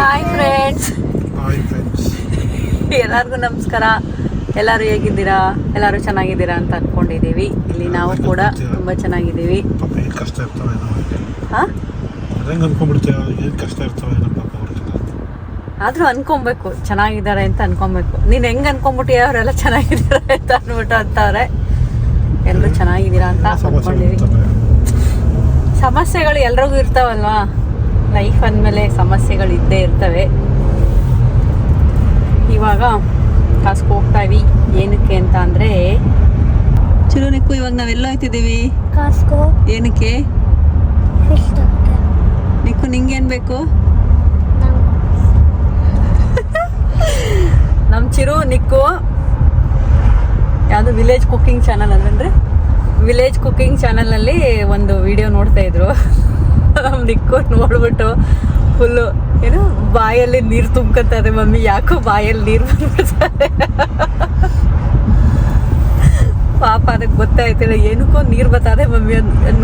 Hi friends ಎಲ್ಲರಿಗೂ ನಮಸ್ಕಾರ. ಎಲ್ಲರೂ ಹೇಗಿದ್ದೀರಾ? ಎಲ್ಲರೂ ಚೆನ್ನಾಗಿದ್ದೀರಾ ಅಂತ ಅಂದ್ಕೊಂಡಿದ್ದೀವಿ ಇಲ್ಲಿ ನಾವು ಕೂಡ ತುಂಬ ಚೆನ್ನಾಗಿದ್ದೀವಿ. ಆದರೂ ಅನ್ಕೊಬೇಕು. ಚೆನ್ನಾಗಿದ್ದಾರೆ ಅಂತ ಅನ್ಕೊಬೇಕು. ನೀನು ಹೆಂಗೆ ಅನ್ಕೊಂಬಿಟ್ಟಿಯ ಅವರೆಲ್ಲ ಚೆನ್ನಾಗಿದ್ದಾರೆ ಅಂತ ಅಂದ್ಬಿಟ್ಟು ಅಂತಾರೆ ಎಲ್ಲರೂ ಚೆನ್ನಾಗಿದ್ದೀರಾ ಅಂತ ಇರ್ತವೆ ಸಮಸ್ಯೆಗಳು ಎಲ್ರಿಗೂ ಇರ್ತಾವಲ್ವಾ? ಲೈಫ್ ಅಂದಮೇಲೆ ಸಮಸ್ಯೆಗಳು ಇದ್ದೇ ಇರ್ತವೆ. ಇವಾಗ ಕಾಸ್ಗೆ ಹೋಗ್ತಾ ಇವಿ. ಏನಕ್ಕೆ ಅಂತ ಅಂದರೆ ಚಲೋ ನಿಕ್ಕು ಇವಾಗ ನಾವೆಲ್ಲ ಹೋಯ್ತಿದ್ದೀವಿ ಕಾಸ್ಕೋ ಏನಕ್ಕೆ? ನಿಕ್ಕು ನಿಂಗೇನು ಬೇಕು? ನಮ್ಮ ಚಿರು ನಿಕ್ಕು ಯಾವುದು ವಿಲೇಜ್ ಕುಕ್ಕಿಂಗ್ ಚಾನಲ್ ಅಂದ್ರೆ? ವಿಲೇಜ್ ಕುಕ್ಕಿಂಗ್ ಚಾನಲಲ್ಲಿ ಒಂದು ವಿಡಿಯೋ ನೋಡ್ತಾ ಇದ್ರು. ನಿಕ್ಕು ನೋಡ್ಬಿಟ್ಟು ಫುಲ್ಲು ಏನು ಬಾಯಲ್ಲಿ ನೀರು ತುಂಬ್ಕೊತಾರೆ ಮಮ್ಮಿ, ಯಾಕೋ ಬಾಯಲ್ಲಿ ನೀರು ಬಂದ್ಬಿಡ್ತಾರೆ ಪಾಪ ಅದಕ್ಕೆ ಗೊತ್ತಾಯ್ತಿಲ್ಲ, ಏನಕ್ಕೋ ನೀರು ಬತ್ತಾರೆ ಮಮ್ಮಿ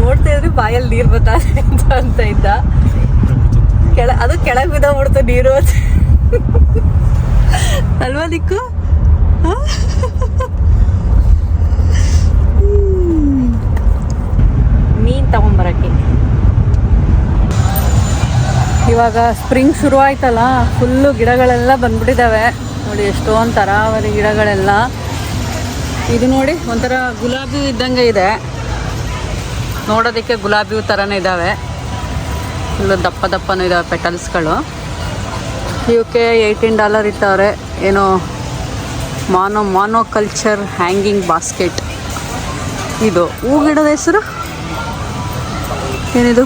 ನೋಡ್ತಾ ಇದ್ರೆ ಬಾಯಲ್ಲಿ ನೀರು ಬತ್ತಾರೆ ಅಂತ ಅಂತ ಇದ್ದ. ಕೆಳ, ಅದು ಕೆಳಗೆ ಬಿದ್ದೋಗ್ಬಿಡ್ತು ನೀರು ಅಲ್ವಾ ದಿಕ್ಕು ಮೀನ್ ತಗೊಂಬರಕ್ಕೆ ಇವಾಗ ಸ್ಪ್ರಿಂಗ್ ಶುರು ಆಯ್ತಲ್ಲ ಫುಲ್ಲು ಗಿಡಗಳೆಲ್ಲ ಬಂದ್ಬಿಟ್ಟಿದ್ದಾವೆ ನೋಡಿ ಎಷ್ಟೊಂದು ತರಾವರಿ ಗಿಡಗಳೆಲ್ಲ. ಇದು ನೋಡಿ ಒಂಥರ ಗುಲಾಬಿ ಇದ್ದಂಗೆ ಇದೆ. ನೋಡೋದಕ್ಕೆ ಗುಲಾಬಿ ಥರನೇ ಇದ್ದಾವೆ ಫುಲ್ಲು ದಪ್ಪ ದಪ್ಪನೂ ಇದ್ದಾವೆ ಪೆಟಲ್ಸ್ಗಳು ಇವಕ್ಕೆ ಏಯ್ಟೀನ್ ಡಾಲರ್ ಇರ್ತಾವ್ರೆ ಏನೋ ಮಾನೋ ಮಾನೋ ಕಲ್ಚರ್ ಹ್ಯಾಂಗಿಂಗ್ ಬಾಸ್ಕೆಟ್ ಇದು ಹೂ ಗಿಡದ ಹೆಸರು? ಏನಿದು?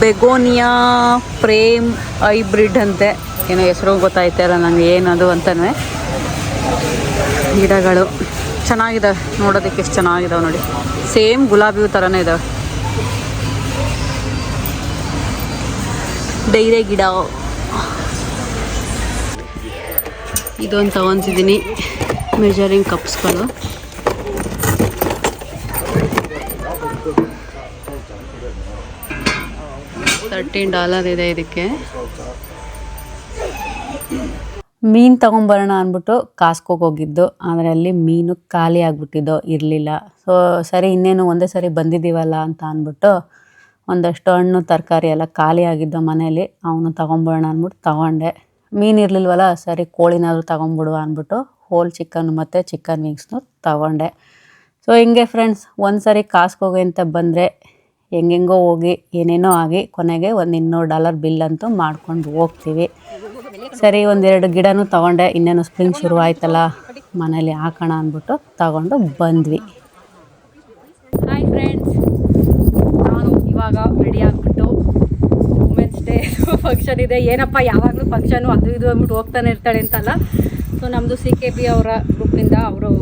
ಬೆಗೋನಿಯಾ ಪ್ರೇಮ್ ಹೈಬ್ರಿಡ್ ಅಂತೆ. ಏನೋ ಹೆಸರು ಗೊತ್ತಾಯ್ತಾರ ನನಗೆ ಏನದು ಅಂತಲೇ ಗಿಡಗಳು. ಚೆನ್ನಾಗಿದೆ, ನೋಡೋದಕ್ಕೆ ಎಷ್ಟು ಚೆನ್ನಾಗಿದಾವೆ ನೋಡಿ. ಸೇಮ್ ಗುಲಾಬಿ ಹೂ ಥರನೇ ಇದಾವೆ. ಡೈರೆ ಗಿಡ. ಇದೊಂದು ತಗೊತಿದ್ದೀನಿ ಮೆಜರಿಂಗ್ ಕಪ್ಸ್ಗಳು ತರ್ಟೀನ್ ಡಾಲರ್ ಇದೆ ಇದಕ್ಕೆ. ಮೀನು ತೊಗೊಂಬರೋಣ ಅಂದ್ಬಿಟ್ಟು ಕಾಸ್ಕೋಗಿ ಹೋಗಿದ್ದು. ಆದರೆ ಅಲ್ಲಿ ಮೀನು ಖಾಲಿ ಆಗಿಬಿಟ್ಟಿದ್ದೋ, ಇರಲಿಲ್ಲ. ಸೊ ಸರಿ, ಇನ್ನೇನು ಒಂದೇ ಸರಿ ಬಂದಿದ್ದೀವಲ್ಲ ಅಂತ ಅಂದ್ಬಿಟ್ಟು ಒಂದಷ್ಟು ಹಣ್ಣು, ತರಕಾರಿ ಎಲ್ಲ ಖಾಲಿ ಆಗಿದ್ದು ಮನೇಲಿ, ಅವನು ತೊಗೊಂಬರೋಣ ಅಂದ್ಬಿಟ್ಟು ತಗೊಂಡೆ. ಮೀನು ಇರಲಿಲ್ವಲ್ಲ, ಸರಿ, ಕೋಳಿನಾದ್ರೂ ತೊಗೊಂಬಿಡುವ ಅಂದ್ಬಿಟ್ಟು ಹೋಲ್ ಚಿಕನ್ ಮತ್ತು ಚಿಕನ್ ವಿಂಗ್ಸ್ನು ತಗೊಂಡೆ. ಸೊ ಹಿಂಗೆ ಫ್ರೆಂಡ್ಸ್ ಒಂದು ಸರಿ ಕಾಸ್ಕೋಗಿ ಅಂತ ಬಂದರೆ ಹೆಂಗೆಂಗೋ ಹೋಗಿ ಏನೇನೋ ಆಗಿ ಕೊನೆಗೆ ಒಂದು ಇನ್ನೂರು ಡಾಲರ್ ಬಿಲ್ ಅಂತೂ ಮಾಡ್ಕೊಂಡು ಹೋಗ್ತೀವಿ. ಸರಿ, ಒಂದೆರಡು ಗಿಡನೂ ತೊಗೊಂಡೆ. ಇನ್ನೇನು ಸ್ಪ್ರಿಂಗ್ ಶುರು ಆಯ್ತಲ್ಲ, ಮನೇಲಿ ಹಾಕೋಣ ಅಂದ್ಬಿಟ್ಟು ತಗೊಂಡು ಬಂದ್ವಿ. ಹಾಯ್ ಫ್ರೆಂಡ್ಸ್ ನಾನು ಇವಾಗ ರೆಡಿ ಆಗಿಬಿಟ್ಟು ವುಮೆನ್ಸ್ ಡೇ ಫಂಕ್ಷನ್ ಇದೆ. ಏನಪ್ಪ, ಯಾವಾಗಲೂ ಫಂಕ್ಷನು ಅದು ಇದು ಅಂದ್ಬಿಟ್ಟು ಹೋಗ್ತಾನೆ ಇರ್ತಾಳೆ ಅಂತಲ್ಲ. ಸೊ ನಮ್ಮದು ಸಿ ಕೆ ಬಿ ಅವರ ಗ್ರೂಪ್ನಿಂದ ಅವರು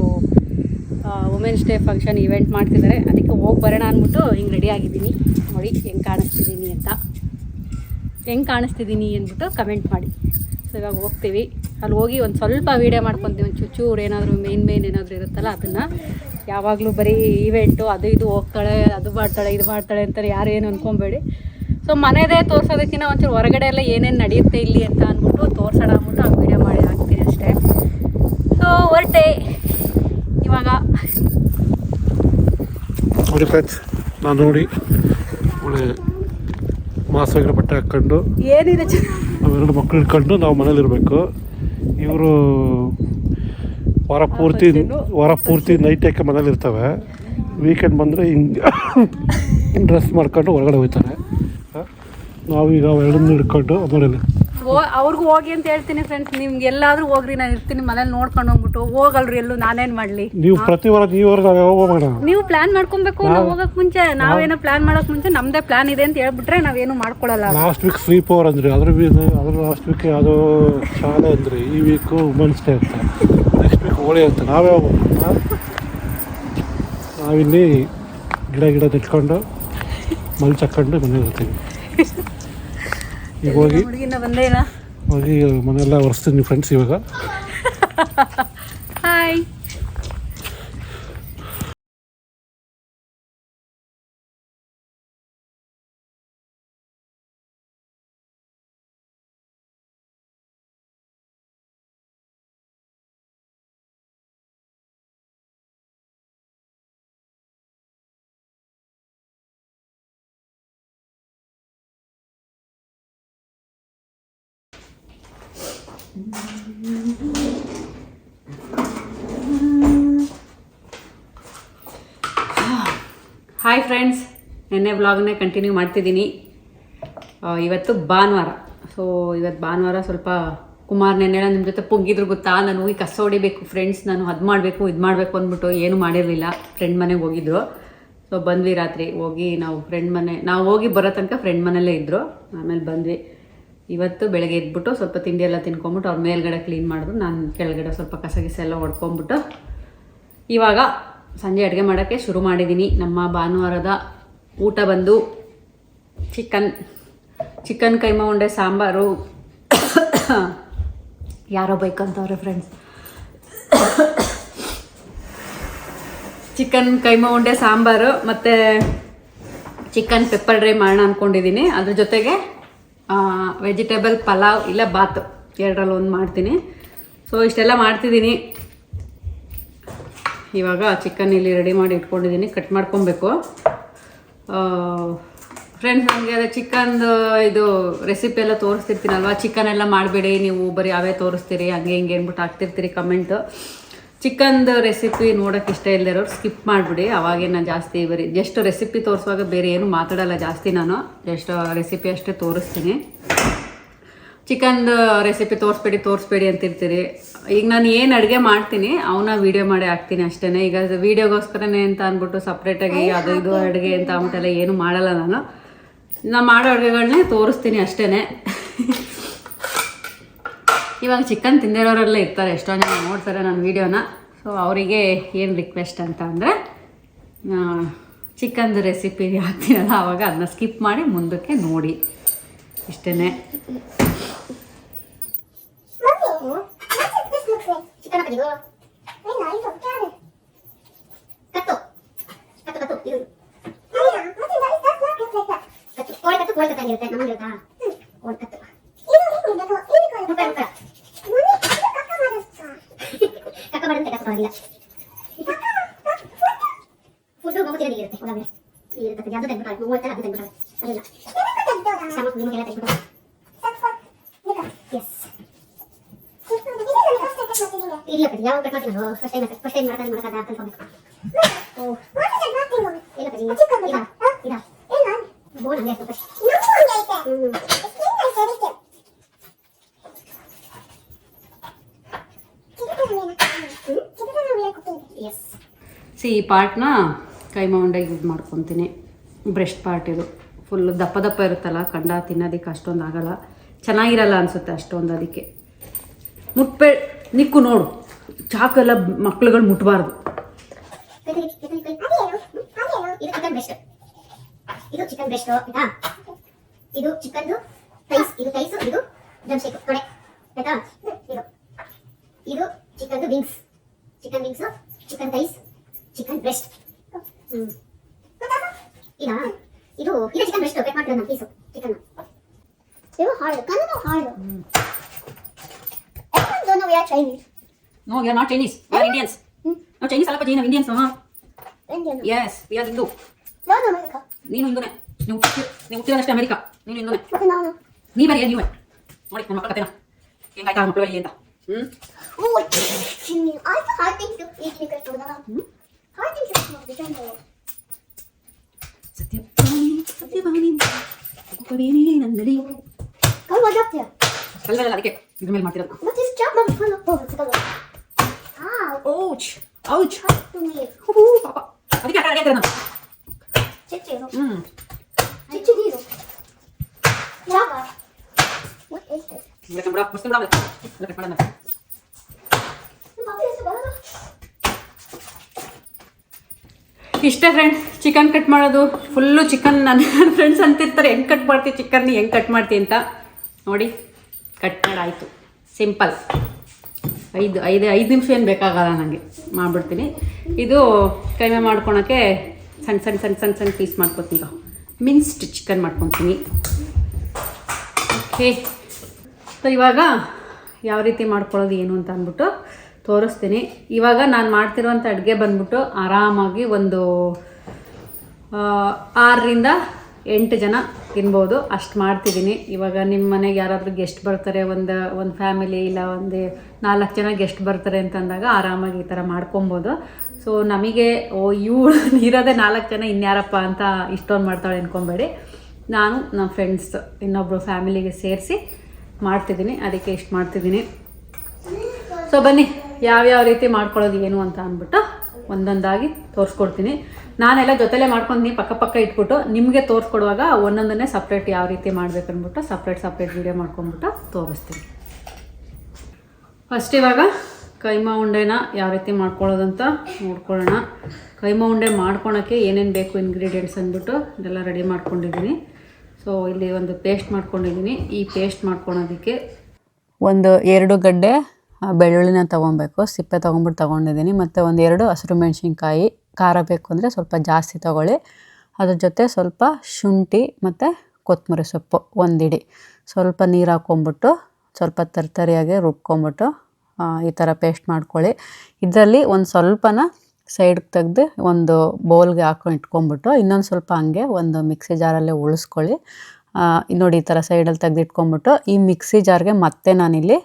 ವುಮೆನ್ಸ್ ಡೇ ಫಂಕ್ಷನ್ ಇವೆಂಟ್ ಮಾಡ್ತಿದ್ದಾರೆ. ಅದಕ್ಕೆ ಹೋಗಿ ಬರೋಣ ಅಂದ್ಬಿಟ್ಟು ಹಿಂಗೆ ರೆಡಿ ಆಗಿದ್ದೀನಿ. ನೋಡಿ, ಹೆಂಗೆ ಕಾಣಿಸ್ತಿದ್ದೀನಿ ಅಂತ. ಹೆಂಗೆ ಕಾಣಿಸ್ತಿದ್ದೀನಿ ಅಂದ್ಬಿಟ್ಟು ಕಮೆಂಟ್ ಮಾಡಿ. ಸೊ ಇವಾಗ ಹೋಗ್ತೀವಿ. ಅಲ್ಲಿ ಹೋಗಿ ಒಂದು ಸ್ವಲ್ಪ ವೀಡಿಯೋ ಮಾಡ್ಕೊತೀವಿ. ಒಂದು ಚೂಚೂರು ಏನಾದರೂ ಮೇನ್ ಮೇನ್ ಏನಾದರೂ ಇರುತ್ತಲ್ಲ, ಅದನ್ನು. ಯಾವಾಗಲೂ ಬರೀ ಈವೆಂಟು ಅದು ಇದು ಹೋಗ್ತಾಳೆ, ಅದು ಮಾಡ್ತಾಳೆ, ಇದು ಮಾಡ್ತಾಳೆ ಅಂತಾರೆ. ಯಾರು ಏನು ಅಂದ್ಕೊಬೇಡಿ ಸೊ ಮನೆದೇ ತೋರ್ಸೋದಕ್ಕಿಂತ ಒಂಚೂರು ಹೊರಗಡೆ ಎಲ್ಲ ಏನೇನು ನಡೆಯುತ್ತೆ ಇಲ್ಲಿ ಅಂತ ಅಂದ್ಬಿಟ್ಟು ತೋರ್ಸೋಣ ಅಂದ್ಬಿಟ್ಟು ಆ ವೀಡಿಯೋ ಮಾಡಿ ಹಾಕ್ತೀನಿ ಅಷ್ಟೇ. ಸೊ ಹೊರಟೆ ಇವಾಗ. ನೋಡಿ ಫ್ರೆಂಡ್ಸ್ ನಾನು ನೋಡಿ ಒಳ್ಳೆ ಮಾಸವಾಗಿರೋ ಬಟ್ಟೆ ಹಾಕ್ಕೊಂಡು ಏನಿದೆ ನಾವೆರಡು ಮಕ್ಕಳು ಇಟ್ಕೊಂಡು ನಾವು ಮನೇಲಿರಬೇಕು. ಇವರು ವಾರ ಪೂರ್ತಿ ವಾರ ಪೂರ್ತಿ ನೈಟ್ ಯಾಕೆ ಮನೇಲಿ ಇರ್ತವೆ ವೀಕೆಂಡ್ ಬಂದರೆ ಹಿಂಗೆ ಡ್ರೆಸ್ ಮಾಡ್ಕೊಂಡು ಹೊರಗಡೆ ಹೋಗ್ತಾರೆ? ನಾವೀಗ ಎರಡನ್ನ ಹಿಡ್ಕೊಂಡು ಮನೇಲಿ ಓ ಅವ್ರಿಗೂ ಹೋಗಿ ಅಂತ ಹೇಳ್ತೀನಿ ಫ್ರೆಂಡ್ಸ್ ನಿಮ್ಗೆ ಎಲ್ಲಾದ್ರೂ ಹೋಗ್ರಿ ನಾನು ಇರ್ತೀನಿ ಮನೇಲಿ ನೋಡ್ಕೊಂಡು ಹೋಗ್ಬಿಟ್ಟು. ಹೋಗಲ್ರಿ ಎಲ್ಲೂ ನಾನೇನು ಮಾಡಲಿ. ನೀವು ಪ್ರತಿ ವಾರ ನೀವು ಪ್ಲಾನ್ ಮಾಡ್ಕೊಬೇಕು ನಾವು ಹೋಗಕ್ ಮುಂಚೆ. ನಾವೇನೋ ಪ್ಲಾನ್ ಮಾಡಕ್ ಮುಂಚೆ ನಮ್ದೇ ಪ್ಲಾನ್ ಇದೆ ಅಂತ ಹೇಳ್ಬಿಟ್ರೆ ನಾವೇನು ಮಾಡ್ಕೊಳಲ್ಲ. ಲಾಸ್ಟ್ ವೀಕ್ ಫ್ರೀ ಓವರ್ ಅಂದ್ರೆ ಅದ್ರ ಅದ್ರ ಲಾಸ್ಟ್ ವೀಕ್ ಅದು ಶಾಲೆ ಅಂದ್ರೆ ಈ ವೀಕ್ ವುಮೆನ್ಸ್ ಡೇ ಅಂತ. ನೆಕ್ಸ್ಟ್ ವೀಕ್ ಹೋಳಿ ಅಂತ. ನಾವೇ ಹೋಗ್ಬೇಕು? ನಾವಿಲ್ಲಿ ಗಿಡ ಗಿಡ ತಿಟ್ಕೊಂಡು ಮಲ್ಚ್ ಹಾಕೊಂಡು ಮನೆಗೆ ಇರ್ತೀವಿ ಈಗ ಹೋಗಿ. ಹುಡುಗಿನ ಬಂದೇನಾ? ಹೋಗಿ ಮನೆಯೆಲ್ಲ ಒರೆಸ್ತೀನಿ ಫ್ರೆಂಡ್ಸ್ ಇವಾಗ. ಹಾಯ್ ಹಾಯ್ ಫ್ರೆಂಡ್ಸ್ ನಿನ್ನೆ ವ್ಲಾಗ್ನೇ ಕಂಟಿನ್ಯೂ ಮಾಡ್ತಿದ್ದೀನಿ. ಇವತ್ತು ಭಾನುವಾರ. ಸೊ ಇವತ್ತು ಭಾನುವಾರ ಸ್ವಲ್ಪ ಕುಮಾರ್ ನೆನ್ನೆಲ್ಲ ನಿಮ್ಮ ಜೊತೆ ಪುಗ್ಗಿದ್ರು ಗೊತ್ತಾ? ನಾನು ಈ ಕಸ ಹೊಡಿಬೇಕು ಫ್ರೆಂಡ್ಸ್ ನಾನು ಅದು ಮಾಡಬೇಕು, ಇದು ಮಾಡಬೇಕು ಅಂದ್ಬಿಟ್ಟು ಏನು ಮಾಡಿರಲಿಲ್ಲ. ಫ್ರೆಂಡ್ ಮನೆಗೆ ಹೋಗಿದ್ರು. ಸೊ ಬಂದ್ವಿ ರಾತ್ರಿ. ಹೋಗಿ ನಾವು ಫ್ರೆಂಡ್ ಮನೆ, ನಾವು ಹೋಗಿ ಬರೋ ತನಕ ಫ್ರೆಂಡ್ ಮನೆಯಲ್ಲೇ ಇದ್ದರು ಆಮೇಲೆ ಬಂದ್ವಿ. ಇವತ್ತು ಬೆಳಗ್ಗೆ ಎದ್ಬಿಟ್ಟು ಸ್ವಲ್ಪ ತಿಂಡಿ ಎಲ್ಲ ತಿನ್ಕೊಂಬಿಟ್ಟು ಅವ್ರ ಮೇಲ್ಗಡೆ ಕ್ಲೀನ್ ಮಾಡಿದ್ರು. ನಾನು ಕೆಳಗಡೆ ಸ್ವಲ್ಪ ಕಸ ಗಿಸ ಎಲ್ಲ ಹೊಡ್ಕೊಂಬಿಟ್ಟು ಇವಾಗ ಸಂಜೆ ಅಡುಗೆ ಮಾಡೋಕ್ಕೆ ಶುರು ಮಾಡಿದ್ದೀನಿ ನಮ್ಮ ಭಾನುವಾರದ ಊಟ ಬಂದು ಚಿಕನ್ ಚಿಕನ್ ಕೈಮಾ ಉಂಡೆ, ಸಾಂಬಾರು. ಯಾರೋ ಬೇಕಂತವ್ರೆ ಫ್ರೆಂಡ್ಸ್ ಚಿಕನ್ ಕೈಮ ಉಂಡೆ, ಸಾಂಬಾರು ಮತ್ತು ಚಿಕನ್ ಪೆಪ್ಪರ್ ಡ್ರೈ ಮಾಡೋಣ ಅಂದ್ಕೊಂಡಿದ್ದೀನಿ ಅದ್ರ ಜೊತೆಗೆ ವೆಜಿಟೇಬಲ್ ಪಲಾವ್ ಇಲ್ಲ ಬಾತ್. ಎರಡರಲ್ಲಿ ಒಂದು ಮಾಡ್ತೀನಿ. ಸೊ ಇಷ್ಟೆಲ್ಲ ಮಾಡ್ತಿದ್ದೀನಿ. ಇವಾಗ ಚಿಕನ್ ಇಲ್ಲಿ ರೆಡಿ ಮಾಡಿ ಇಟ್ಕೊಂಡಿದ್ದೀನಿ. ಕಟ್ ಮಾಡ್ಕೊಬೇಕು. ಫ್ರೆಂಡ್ಸ್ ನನಗೆ ಅದೇ ಚಿಕನ್ದು ಇದು ರೆಸಿಪಿ ಎಲ್ಲ ತೋರಿಸ್ತಿರ್ತೀನಲ್ವ? ಚಿಕನ್ ಎಲ್ಲ ಮಾಡಬೇಡಿ. ನೀವು ಬರೀ ಅವೇ ತೋರಿಸ್ತೀರಿ. ಹಂಗೆ ಹಿಂಗೆ ಅಂದ್ಬಿಟ್ಟು ಹಾಕ್ತಿರ್ತೀರಿ ಕಮೆಂಟು ಚಿಕನ್ದು ರೆಸಿಪಿ ನೋಡೋಕೆ ಇಷ್ಟ ಇಲ್ಲದಿರೋರು ಸ್ಕಿಪ್ ಮಾಡಿಬಿಡಿ. ಅವಾಗೇ ನಾನು ಜಾಸ್ತಿ ಬರೀ ಜಸ್ಟ್ ರೆಸಿಪಿ ತೋರಿಸುವಾಗ ಬೇರೆ ಏನು ಮಾತಾಡಲ್ಲ ಜಾಸ್ತಿ ನಾನು. ಜಸ್ಟ್ ರೆಸಿಪಿ ಅಷ್ಟೇ ತೋರಿಸ್ತೀನಿ. ಚಿಕನ್ದು ರೆಸಿಪಿ ತೋರಿಸ್ಬೇಡಿ ತೋರಿಸ್ಬೇಡಿ ಅಂತಿರ್ತೀರಿ. ಈಗ ನಾನು ಏನು ಅಡುಗೆ ಮಾಡ್ತೀನಿ ಅವನ್ನ ವೀಡಿಯೋ ಮಾಡಿ ಹಾಕ್ತೀನಿ ಅಷ್ಟೇ ಈಗ ವೀಡಿಯೋಗೋಸ್ಕರನೇ ಅಂತ ಅಂದ್ಬಿಟ್ಟು ಸಪ್ರೇಟಾಗಿ ಅದು ಇದು ಅಡುಗೆ ಅಂತ ಅಂದ್ಬಿಟ್ಟೆಲ್ಲ ಏನು ಮಾಡಲ್ಲ ನಾನು. ನಾನು ಮಾಡೋ ಅಡುಗೆಗಳನ್ನೇ ತೋರಿಸ್ತೀನಿ ಅಷ್ಟೇ ಇವಾಗ ಚಿಕನ್ ತಿಂದಿರೋರೆಲ್ಲ ಇರ್ತಾರೆ, ಎಷ್ಟೋ ಜನ ನೋಡ್ತಾರೆ ನನ್ನ ವೀಡಿಯೋನ. ಸೊ ಅವರಿಗೆ ಏನು ರಿಕ್ವೆಸ್ಟ್ ಅಂತ ಅಂದರೆ ಚಿಕನ್ದು ರೆಸಿಪಿ ಹಾಕ್ತೀನಲ್ಲ ಆವಾಗ ಅದನ್ನ ಸ್ಕಿಪ್ ಮಾಡಿ ಮುಂದಕ್ಕೆ ನೋಡಿ. ಇಷ್ಟೇ ಚಿಕನ್ ಹಾಕಿದ್ದು ಇಲ್ಲ ಇದು Bueno, ya, pues. ಪಾರ್ಟ್ನ ಕೈಮಾ ಉಂಡೆಗೆ ಯೂಸ್ ಮಾಡ್ಕೊತೀನಿ. ಬ್ರೆಸ್ಟ್ ಪಾರ್ಟ್ ಇದು. ಫುಲ್ ದಪ್ಪ ದಪ್ಪ ಇರುತ್ತಲ್ಲ, ಕಂಡ ತಿನ್ನೋದಕ್ಕೆ ಅಷ್ಟೊಂದು ಆಗಲ್ಲ. ಚೆನ್ನಾಗಿರಲ್ಲ ಅನಿಸುತ್ತೆ ಅಷ್ಟೊಂದು ಅದಕ್ಕೆ. ಮುಟ್ಬೇ, ನಿಕ್ಕು ನೋಡು. ಚಾಕೆಲ್ಲ ಮಕ್ಳುಗಳು ಮುಟ್ಬಾರ್ದು. ಇದು ಚಿಕನ್ ಬ್ರೆಸ್ಟ್ ಇದು ಚಿಕನ್ ಟೈಸ್ ಇದು ಟೈಸ್ ಇದು ಡ್ರಮ್ ಇದು. ಇದು ಚಿಕನ್ದು wings. Chicken wings, chicken thighs chicken breast hmm. ಇದಾ ಇದು ಚಿಕನ್ ಬ್ರೆಸ್ಟ್ ಕಟ್ ಮಾಡ್ತಿರೋದು ನಾನು ಪೀಸು ಚಿಕನ್ ಇದು hard Kannada hard Everyone don't know we are Chinese. No we are not Chinese we are Indians ನಾವು Chinese ಅಲ್ಲಪ್ಪ ಜೀನ Indians Indian. Yes we are Hindu No, no, America. ನೀನು ಹಿಂದೂನೆ. ನೀವು ಹುಟ್ಟಿ- ನೀವು ಹುಟ್ಟಿರೋದಷ್ಟೇ America. ನೀನು ಹಿಂದೂನೆ. ಮತ್ತೆ ನಾನು ನೀ ಬರೀ ನೀವೇ ನೋಡಿ ನನ್ನ ಮಕ್ಕಳ ಕತೆನ. ಹೆಂಗಾಯ್ತಾ ಮಕ್ಕಳುಗಳಿಗೆ ಅಂತ? ಹ್ಞೂ Oh, Jimmy, I thought hard things to eat because of that. Hard things to smoke the jungle. ಸತ್ಯವಾಣಿ ಸತ್ಯವಾಣಿ ಕುಕ್ಕವೇಣಿ ನನ್ನಡಿ Come on up there. ಕಲ್ವೆಲ್ಲ ಅದಕ್ಕೆ ಇದ್ರ ಮೇಲೆ ಮಾಡ್ತಿರೋದು What is job number full of balls? Go. Ow. Ouch ouch Hard to me. ಹೂ ಪಾಪ ಅದಕ್ಕೆ ಆಟ ಆಡ್ತಾ ನಾನು Chichiro. ಹ್ಞೂ Chichiro. Java. What is this? ಇಲ್ಲ ಕಂಬಡ ಮಸ್ತ್ ಬಿಡ ಇಲ್ಲ ಕಟ್ ಮಾಡೋಣ What is it? ಇಷ್ಟೇ ಫ್ರೆಂಡ್ಸ್ ಚಿಕನ್ ಕಟ್ ಮಾಡೋದು. ಫುಲ್ಲು ಚಿಕನ್ ನನ್ನ ಫ್ರೆಂಡ್ಸ್ ಅಂತಿರ್ತಾರೆ, ಹೆಂಗೆ ಕಟ್ ಮಾಡ್ತೀವಿ ಚಿಕನ್ ಹೆಂಗೆ ಕಟ್ ಮಾಡ್ತೀವಿ ಅಂತ. ನೋಡಿ ಕಟ್ ಮಾಡಾಯಿತು ಸಿಂಪಲ್ ಐದು ಐದು ಐದು ನಿಮಿಷ ಏನು ಬೇಕಾಗಲ್ಲ ನನಗೆ ಮಾಡಿಬಿಡ್ತೀನಿ. ಇದು ಕೈಮೆ ಮಾಡ್ಕೊಳಕ್ಕೆ ಸಣ್ಣ ಸಣ್ಣ ಸಣ್ಣ ಸಣ್ಣ ಸಣ್ಣ ಪೀಸ್ ಮಾಡ್ಕೊತೀನಿ ಮಿನ್ಸ್ಡ್ ಚಿಕನ್ ಮಾಡ್ಕೊತೀನಿ. ಓಕೆ ಸೊ ಇವಾಗ ಯಾವ ರೀತಿ ಮಾಡ್ಕೊಳ್ಳೋದು, ಏನು ಅಂತ ಅಂದ್ಬಿಟ್ಟು ತೋರಿಸ್ತೀನಿ. ಇವಾಗ ನಾನು ಮಾಡ್ತಿರುವಂಥ ಅಡುಗೆ ಬಂದ್ಬಿಟ್ಟು ಆರಾಮಾಗಿ ಒಂದು ಆರರಿಂದ ಎಂಟು ಜನ ತಿನ್ಬೋದು. ಅಷ್ಟು ಮಾಡ್ತಿದ್ದೀನಿ ಇವಾಗ ನಿಮ್ಮ ಮನೆಗೆ ಯಾರಾದರೂ ಗೆಸ್ಟ್ ಬರ್ತಾರೆ, ಒಂದು ಒಂದು ಫ್ಯಾಮಿಲಿ ಇಲ್ಲ, ಒಂದು ನಾಲ್ಕು ಜನ ಗೆಸ್ಟ್ ಬರ್ತಾರೆ ಅಂತಂದಾಗ ಆರಾಮಾಗಿ ಈ ಥರ ಮಾಡ್ಕೊಬೋದು. ಸೊ ನಮಗೆ, ಓ ಇವು ಇರೋದೇ ನಾಲ್ಕು ಜನ ಇನ್ಯಾರಪ್ಪ ಅಂತ ಇಷ್ಟೊಂದು ಮಾಡ್ತಾಳೆ ಅಂದ್ಕೊಬೇಡಿ ನಾನು ನಮ್ಮ ಫ್ರೆಂಡ್ಸ್ ಇನ್ನೊಬ್ಬರು ಫ್ಯಾಮಿಲಿಗೆ ಸೇರಿಸಿ ಮಾಡ್ತಿದ್ದೀನಿ ಅದಕ್ಕೆ ಇಷ್ಟು ಮಾಡ್ತಿದ್ದೀನಿ ಸೊ ಬನ್ನಿ. ಯಾವ್ಯಾವ ರೀತಿ ಮಾಡ್ಕೊಳ್ಳೋದು ಏನು ಅಂತ ಅಂದ್ಬಿಟ್ಟು ಒಂದೊಂದಾಗಿ ತೋರಿಸ್ಕೊಡ್ತೀನಿ. ನಾನೆಲ್ಲ ಜೊತೆಲೇ ಮಾಡ್ಕೊಂತೀನಿ ಪಕ್ಕ ಪಕ್ಕ ಇಟ್ಬಿಟ್ಟು ನಿಮಗೆ ತೋರಿಸ್ಕೊಡುವಾಗ ಒಂದೊಂದನ್ನೇ ಸಪ್ರೇಟ್ ಯಾವ ರೀತಿ ಮಾಡ್ಬೇಕು ಅಂದ್ಬಿಟ್ಟು ಸಪ್ರೇಟ್ ಸಪ್ರೇಟ್ ವೀಡಿಯೋ ಮಾಡ್ಕೊಂಡ್ಬಿಟ್ಟು ತೋರಿಸ್ತೀನಿ. ಫಸ್ಟ್ ಇವಾಗ ಕೈಮಾ ಉಂಡೆನ ಯಾವ ರೀತಿ ಮಾಡ್ಕೊಳ್ಳೋದಂತ ನೋಡ್ಕೊಳ್ಳೋಣ. ಕೈಮಾ ಉಂಡೆ ಮಾಡ್ಕೊಳಕ್ಕೆ ಏನೇನು ಬೇಕು ಇಂಗ್ರೀಡಿಯೆಂಟ್ಸ್ ಅಂದ್ಬಿಟ್ಟು ಇದೆಲ್ಲ ರೆಡಿ ಮಾಡ್ಕೊಂಡಿದ್ದೀನಿ. ಸೊ ಇಲ್ಲಿ ಒಂದು ಪೇಸ್ಟ್ ಮಾಡ್ಕೊಂಡಿದ್ದೀನಿ. ಈ ಪೇಸ್ಟ್ ಮಾಡ್ಕೊಳೋದಕ್ಕೆ ಒಂದು ಎರಡು ಗಡ್ಡೆ ಬೆಳ್ಳುಳ್ಳಿನ ತೊಗೊಬೇಕು. ಸಿಪ್ಪೆ ತೊಗೊಂಬಿಟ್ಟು ತೊಗೊಂಡಿದ್ದೀನಿ. ಮತ್ತು ಒಂದೆರಡು ಹಸಿರು ಮೆಣಸಿನ್ಕಾಯಿ. ಖಾರ ಬೇಕು ಅಂದರೆ ಸ್ವಲ್ಪ ಜಾಸ್ತಿ ತೊಗೊಳ್ಳಿ. ಅದ್ರ ಜೊತೆ ಸ್ವಲ್ಪ ಶುಂಠಿ ಮತ್ತು ಕೊತ್ತಂಬರಿ ಸೊಪ್ಪು ಒಂದಿಡಿ. ಸ್ವಲ್ಪ ನೀರು ಹಾಕ್ಕೊಂಬಿಟ್ಟು ಸ್ವಲ್ಪ ತರ್ತರಿಯಾಗಿ ರುಬ್ಕೊಂಬಿಟ್ಟು ಈ ಥರ ಪೇಸ್ಟ್ ಮಾಡ್ಕೊಳ್ಳಿ. ಇದರಲ್ಲಿ ಒಂದು ಸ್ವಲ್ಪನ ಸೈಡ್ಗೆ ತೆಗೆದು ಒಂದು ಬೌಲ್ಗೆ ಹಾಕೊಂಡು ಇಟ್ಕೊಂಬಿಟ್ಟು, ಇನ್ನೊಂದು ಸ್ವಲ್ಪ ಹಂಗೆ ಒಂದು ಮಿಕ್ಸಿ ಜಾರಲ್ಲೇ ಉಳಿಸ್ಕೊಳ್ಳಿ. ನೋಡಿ ಈ ಥರ ಸೈಡಲ್ಲಿ ತೆಗೆದಿಟ್ಕೊಂಬಿಟ್ಟು ಈ ಮಿಕ್ಸಿ ಜಾರ್ಗೆ ಮತ್ತೆ ನಾನಿಲ್ಲಿ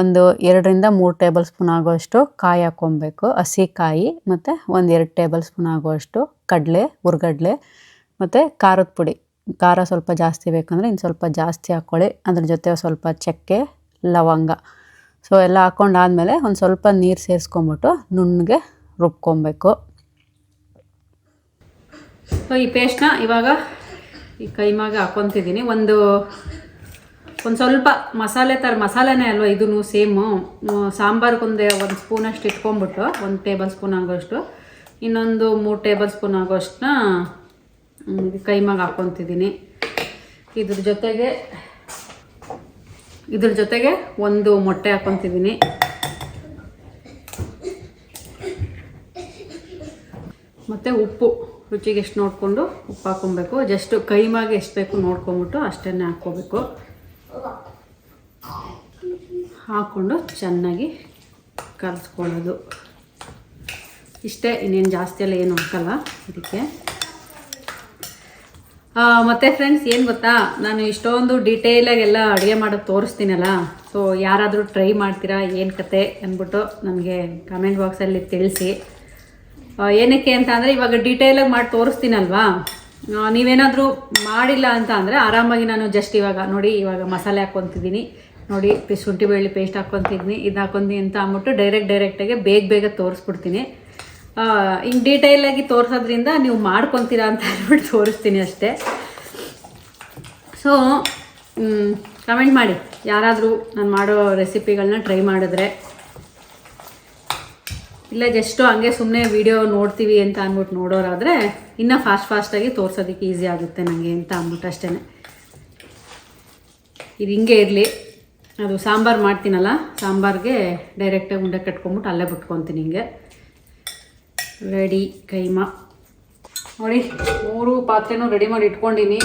ಒಂದು ಎರಡರಿಂದ ಮೂರು ಟೇಬಲ್ ಸ್ಪೂನ್ ಆಗುವಷ್ಟು ಕಾಯಿ ಹಾಕ್ಕೊಬೇಕು. ಹಸಿ ಕಾಯಿ ಮತ್ತು ಒಂದು ಎರಡು ಟೇಬಲ್ ಸ್ಪೂನ್ ಆಗುವಷ್ಟು ಕಡಲೆ ಹುರ್ಗಡ್ಲೆ ಮತ್ತು ಖಾರದ ಪುಡಿ. ಖಾರ ಸ್ವಲ್ಪ ಜಾಸ್ತಿ ಬೇಕಂದರೆ ಇನ್ನು ಸ್ವಲ್ಪ ಜಾಸ್ತಿ ಹಾಕ್ಕೊಳ್ಳಿ. ಅದ್ರ ಜೊತೆ ಸ್ವಲ್ಪ ಚಕ್ಕೆ, ಲವಂಗ. ಸೊ ಎಲ್ಲ ಹಾಕ್ಕೊಂಡಾದಮೇಲೆ ಒಂದು ಸ್ವಲ್ಪ ನೀರು ಸೇರಿಸ್ಕೊಂಬಿಟ್ಟು ನುಣ್ಣಗೆ ರುಬ್ಕೊಬೇಕು. ಸೊ ಈ ಪೇಸ್ಟ್ನ ಇವಾಗ ಈ ಕೈಮಾಗೆ ಹಾಕೊತಿದ್ದೀನಿ. ಒಂದು ಒಂದು ಸ್ವಲ್ಪ ಮಸಾಲೆ ಥರ ಮಸಾಲೆನೇ ಅಲ್ವಾ ಇದೂ ಸೇಮು ಸಾಂಬಾರ್ಗೊಂದೇ ಒಂದು ಸ್ಪೂನಷ್ಟು ಇಟ್ಕೊಂಬಿಟ್ಟು ಒಂದು ಟೇಬಲ್ ಸ್ಪೂನ್ ಆಗೋಷ್ಟು. ಇನ್ನೊಂದು ಮೂರು ಟೇಬಲ್ ಸ್ಪೂನ್ ಆಗೋಷ್ಟನ್ನ ಕೈಮಾಗೆ ಹಾಕೊತಿದ್ದೀನಿ. ಇದ್ರ ಜೊತೆಗೆ ಇದ್ರ ಜೊತೆಗೆ ಒಂದು ಮೊಟ್ಟೆ ಹಾಕ್ಕೊತಿದ್ದೀನಿ ಮತ್ತು ಉಪ್ಪು. ರುಚಿಗೆ ಎಷ್ಟು ನೋಡಿಕೊಂಡು ಉಪ್ಪು ಹಾಕ್ಕೊಬೇಕು. ಜಸ್ಟ್ ಕೈಮಾಗೆ ಎಷ್ಟು ಬೇಕು ನೋಡ್ಕೊಂಬಿಟ್ಟು ಅಷ್ಟನ್ನೇ ಹಾಕ್ಕೋಬೇಕು. ಹಾಕ್ಕೊಂಡು ಚೆನ್ನಾಗಿ ಕಲಿಸ್ಕೊಳ್ಳೋದು. ಇಷ್ಟೇ, ಇನ್ನೇನು ಜಾಸ್ತಿ ಎಲ್ಲ ಏನು ಹಾಕಲ್ಲ ಇದಕ್ಕೆ. ಮತ್ತು ಫ್ರೆಂಡ್ಸ್ ಏನು ಗೊತ್ತಾ? ನಾನು ಇಷ್ಟೊಂದು ಡೀಟೇಲಾಗಿ ಎಲ್ಲ ಅಡುಗೆ ಮಾಡೋದು ತೋರಿಸ್ತೀನಲ್ಲ. ಸೊ ಯಾರಾದರೂ ಟ್ರೈ ಮಾಡ್ತೀರಾ, ಏನು ಕತೆ ಅಂದ್ಬಿಟ್ಟು ನನಗೆ ಕಮೆಂಟ್ ಬಾಕ್ಸಲ್ಲಿ ತಿಳಿಸಿ. ಏನಕ್ಕೆ ಅಂತ ಅಂದರೆ ಇವಾಗ ಡೀಟೇಲಾಗಿ ಮಾಡಿ ತೋರಿಸ್ತೀನಲ್ವಾ? ನೀವೇನಾದರೂ ಮಾಡಿಲ್ಲ ಅಂತ ಅಂದರೆ ಆರಾಮಾಗಿ ನಾನು ಜಸ್ಟ್ ಇವಾಗ ನೋಡಿ, ಇವಾಗ ಮಸಾಲೆ ಹಾಕ್ಕೊತಿದ್ದೀನಿ. ನೋಡಿ ಶುಂಠಿ ಬೆಳ್ಳಿ ಪೇಸ್ಟ್ ಹಾಕ್ಕೊತಿದ್ದೀನಿ. ಇದು ಹಾಕೊಂಡಿ ಅಂತ ಅಂದ್ಬಿಟ್ಟು ಡೈರೆಕ್ಟ್ ಡೈರೆಕ್ಟಾಗಿ ಬೇಗ ಬೇಗ ತೋರಿಸ್ಬಿಡ್ತೀನಿ. ಹಿಂಗೆ ಡೀಟೇಲಾಗಿ ತೋರಿಸೋದ್ರಿಂದ ನೀವು ಮಾಡ್ಕೊತೀರಾ ಅಂತ ಹೇಳ್ಬಿಟ್ಟು ತೋರಿಸ್ತೀನಿ ಅಷ್ಟೇ. ಸೊ ಕಮೆಂಟ್ ಮಾಡಿ. ಯಾರಾದರೂ ನಾನು ಮಾಡೋ ರೆಸಿಪಿಗಳನ್ನ ಟ್ರೈ ಮಾಡಿದ್ರೆ. ಇಲ್ಲ, ಜಸ್ಟು ಹಂಗೆ ಸುಮ್ಮನೆ ವಿಡಿಯೋ ನೋಡ್ತೀವಿ ಅಂತ ಅಂದ್ಬಿಟ್ಟು ನೋಡೋರಾದರೆ ಇನ್ನೂ ಫಾಸ್ಟ್ ಫಾಸ್ಟಾಗಿ ತೋರ್ಸೋದಕ್ಕೆ ಈಸಿ ಆಗುತ್ತೆ ನನಗೆ ಅಂತ ಅಂದ್ಬಿಟ್ಟು ಅಷ್ಟೇ ಇದು ಹಿಂಗೆ ಇರಲಿ. ಅದು ಸಾಂಬಾರು ಮಾಡ್ತೀನಲ್ಲ, ಸಾಂಬಾರಿಗೆ ಡೈರೆಕ್ಟಾಗಿ ಉಂಡೆ ಕಟ್ಕೊಂಬಿಟ್ಟು ಅಲ್ಲೇ ಬಿಟ್ಕೊತೀನಿ ಹಿಂಗೆ. ರೆಡಿ ಕೈಮಾ. ನೋಡಿ, ಮೂರು ಪಾತ್ರೆನೂ ರೆಡಿ ಮಾಡಿ ಇಟ್ಕೊಂಡಿನಿ.